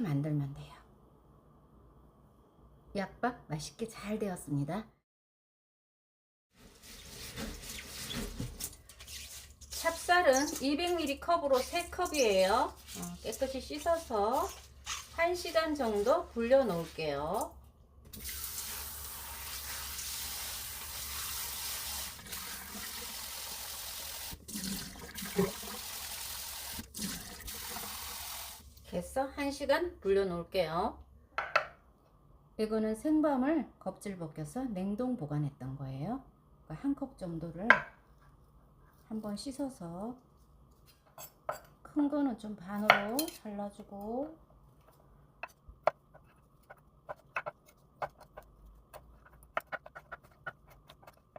만들면 돼요. 약밥 맛있게 잘 되었습니다. 찹쌀은 200ml 컵으로 3컵이에요. 어, 깨끗이 씻어서 1시간 정도 불려 놓을게요. 이렇게 해서 1시간 불려 놓을게요. 이거는 생밤을 껍질 벗겨서 냉동 보관했던 거예요. 한 컵 정도를 한번 씻어서 큰 거는 좀 반으로 잘라주고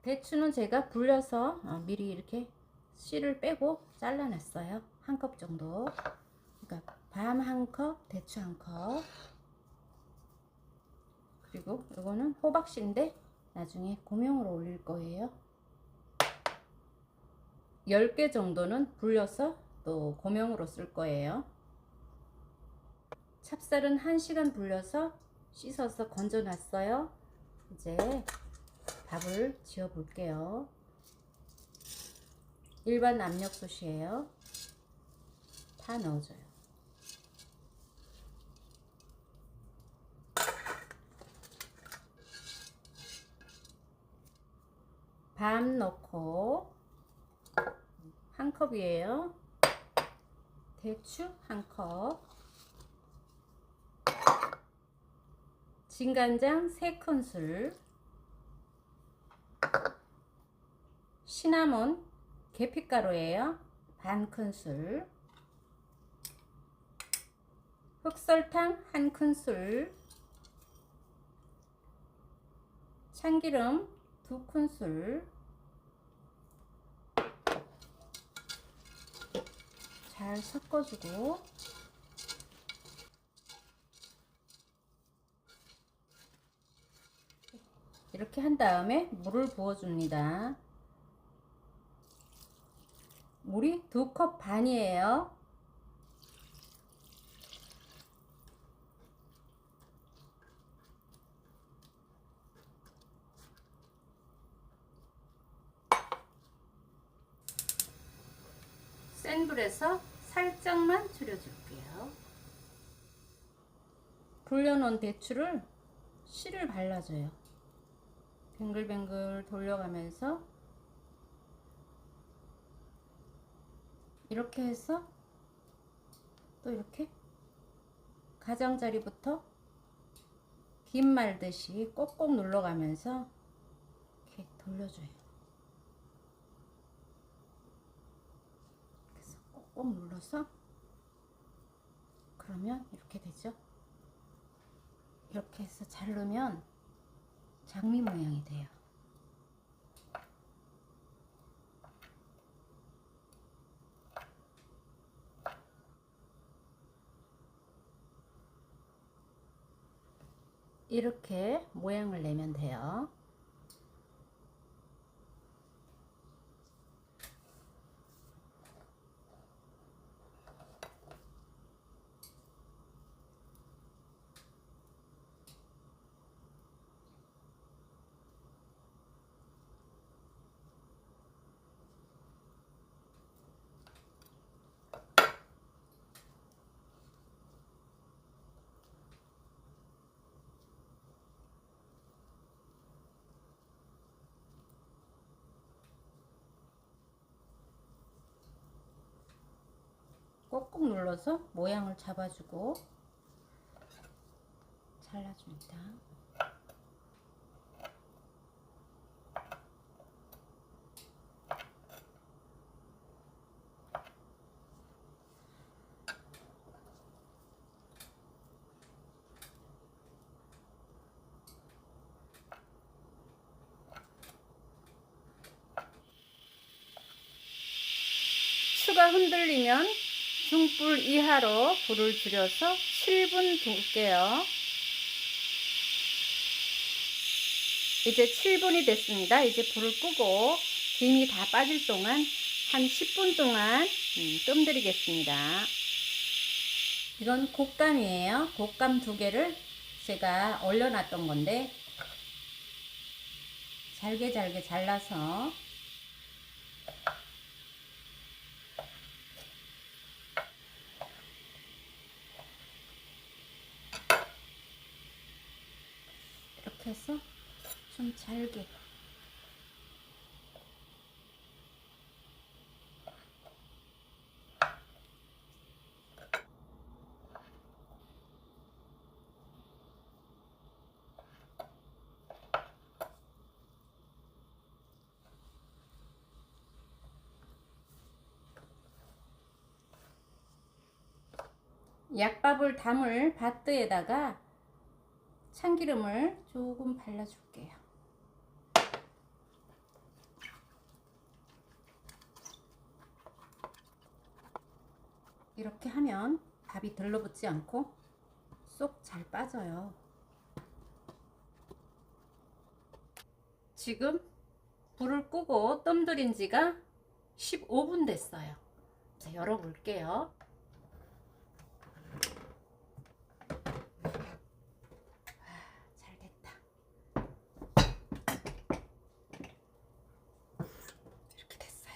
대추는 제가 불려서 어, 미리 이렇게 씨를 빼고 잘라냈어요. 한 컵 정도. 그러니까 밤 한 컵, 대추 한 컵. 그리고 이거는 호박씨인데 나중에 고명으로 올릴 거예요. 10개 정도는 불려서 또 고명으로 쓸 거예요. 찹쌀은 1시간 불려서 씻어서 건져 놨어요. 이제 밥을 지어 볼게요. 일반 압력솥이에요. 다 넣어줘요. 밤 넣고 한 컵이에요. 대추 한 컵. 진간장 3큰술. 시나몬 계피가루예요. 반 큰술. 흑설탕 한 큰술. 참기름 두 큰술. 잘 섞어주고 이렇게 한 다음에 물을 부어줍니다. 물이 두 컵 반이에요. 불에서 살짝만 줄여줄게요. 불려놓은 대추를 씨를 발라줘요. 뱅글뱅글 돌려가면서 이렇게 해서 또 이렇게 가장자리부터 김 말듯이 꼭꼭 눌러가면서 이렇게 돌려줘요. 꼭꼭 눌러서 그러면 이렇게 되죠. 이렇게 해서 자르면 장미 모양이 돼요. 이렇게 모양을 내면 돼요. 꼭꼭 눌러서 모양을 잡아주고 잘라줍니다. 추가 흔들리면 중불 이하로 불을 줄여서 7분 둘게요. 이제 7분이 됐습니다. 이제 불을 끄고 김이 다 빠질 동안 한 10분 동안 음, 뜸 들이겠습니다. 이건 곶감이에요. 곶감 두 개를 제가 얼려놨던 건데 잘게 잘게 잘라서 해서 좀 잘게. 약밥을 담을 바트에다가 참기름을 조금 발라줄게요. 이렇게 하면 밥이 들러붙지 않고 쏙 잘 빠져요. 지금 불을 끄고 뜸 들인 지가 15분 됐어요. 자, 열어볼게요. 잘 됐다. 이렇게 됐어요.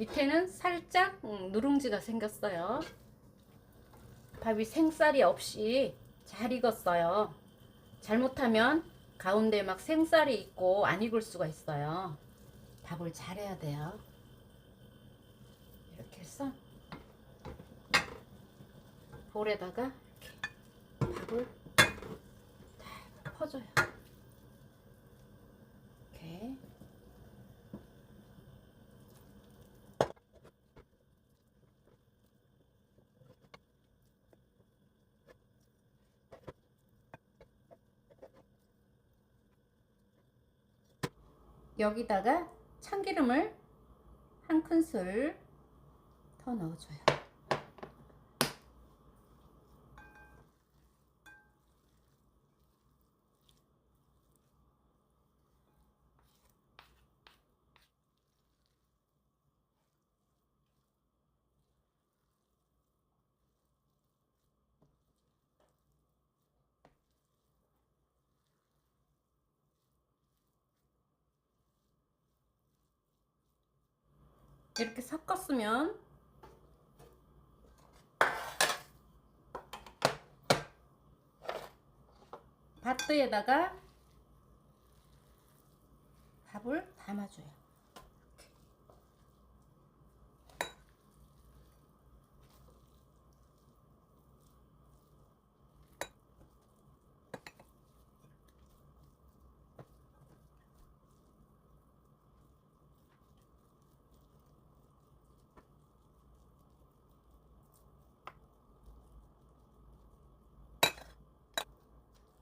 밑에는 살짝 음, 누룽지가 생겼어요. 밥이 생쌀이 없이 잘 익었어요. 잘못하면 가운데 막 생쌀이 있고 안 익을 수가 있어요. 밥을 잘해야 돼요. 이렇게 해서 볼에다가 이렇게 밥을 다 퍼줘요. 이렇게. 여기다가 참기름을 한 큰술 더 넣어줘요. 이렇게 섞었으면 바트에다가 밥을 담아줘요.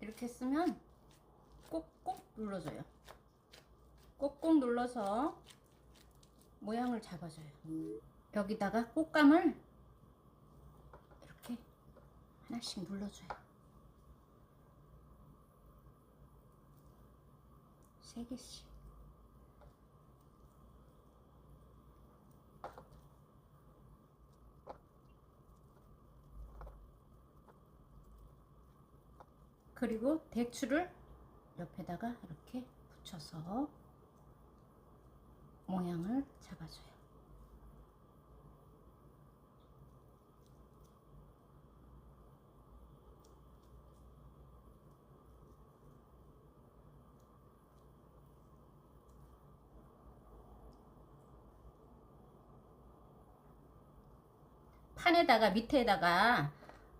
이렇게 쓰면 꼭꼭 눌러줘요. 꼭꼭 눌러서 모양을 잡아줘요. 여기다가 꽃감을 이렇게 하나씩 눌러줘요. 세 개씩. 그리고 대추를 옆에다가 이렇게 붙여서 모양을 잡아줘요. 판에다가 밑에다가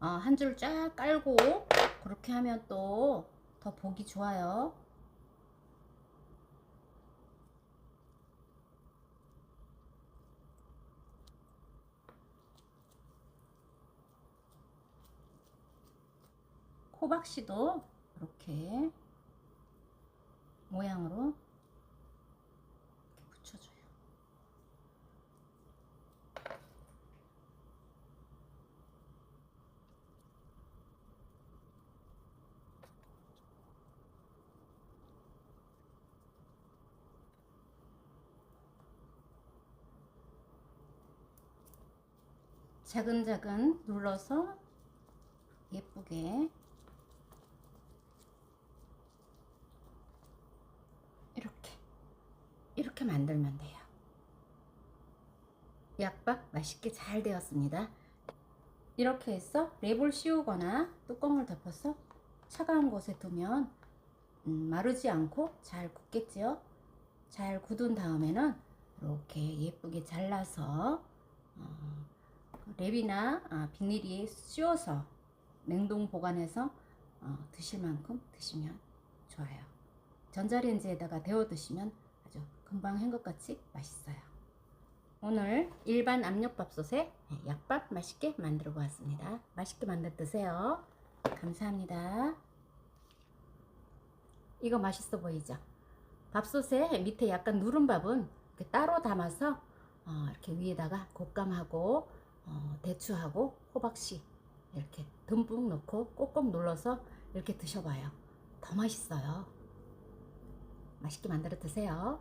어, 한 줄 쫙 깔고 그렇게 하면 또 더 보기 좋아요. 호박씨도 이렇게 모양으로 이렇게 붙여줘요. 자근자근 눌러서 예쁘게 이렇게 이렇게 만들면 돼요. 약밥 맛있게 잘 되었습니다. 이렇게 해서 랩을 씌우거나 뚜껑을 덮어서 차가운 곳에 두면 음, 마르지 않고 잘 굳겠지요. 잘 굳은 다음에는 이렇게 예쁘게 잘라서 어, 랩이나 아, 비닐이 씌워서 냉동 보관해서 어, 드실 만큼 드시면 좋아요. 전자레인지에다가 데워 드시면 아주 금방 한 것 같이 맛있어요. 오늘 일반 압력밥솥에 약밥 맛있게 만들어 보았습니다. 맛있게 만들 드세요. 감사합니다. 이거 맛있어 보이죠? 밥솥에 밑에 약간 누른 밥은 따로 담아서 어, 이렇게 위에다가 곶감하고 어, 대추하고 호박씨 이렇게 듬뿍 넣고 꼭꼭 눌러서 이렇게 드셔봐요. 더 맛있어요. 맛있게 만들어 드세요.